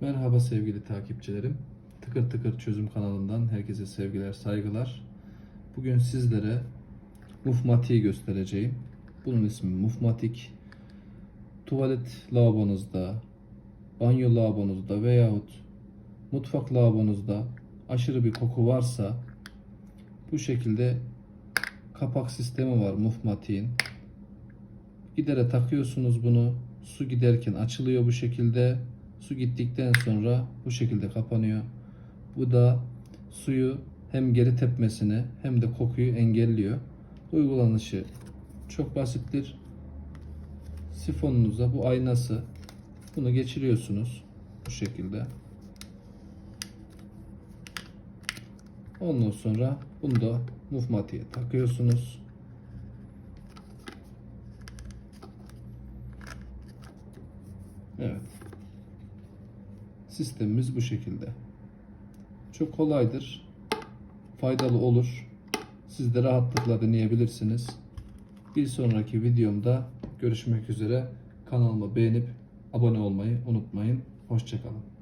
Merhaba sevgili takipçilerim. Tıkır Tıkır Çözüm kanalından herkese sevgiler, saygılar. Bugün sizlere Mufmatiği göstereceğim. Bunun ismi Mufmatik. Tuvalet lavabonuzda, banyo lavabonuzda veyahut mutfak lavabonuzda aşırı bir koku varsa bu şekilde kapak sistemi var Mufmatik'in. Gidere takıyorsunuz bunu. Su giderken açılıyor bu şekilde. Su gittikten sonra bu şekilde kapanıyor. Bu da suyu hem geri tepmesini hem de kokuyu engelliyor. Uygulanışı çok basittir. Sifonunuza bu aynası bunu geçiriyorsunuz bu şekilde. Ondan sonra bunu da mufmatiğe takıyorsunuz. Evet. Sistemimiz bu şekilde. Çok kolaydır. Faydalı olur. Siz de rahatlıkla deneyebilirsiniz. Bir sonraki videomda görüşmek üzere. Kanalıma beğenip abone olmayı unutmayın. Hoşçakalın.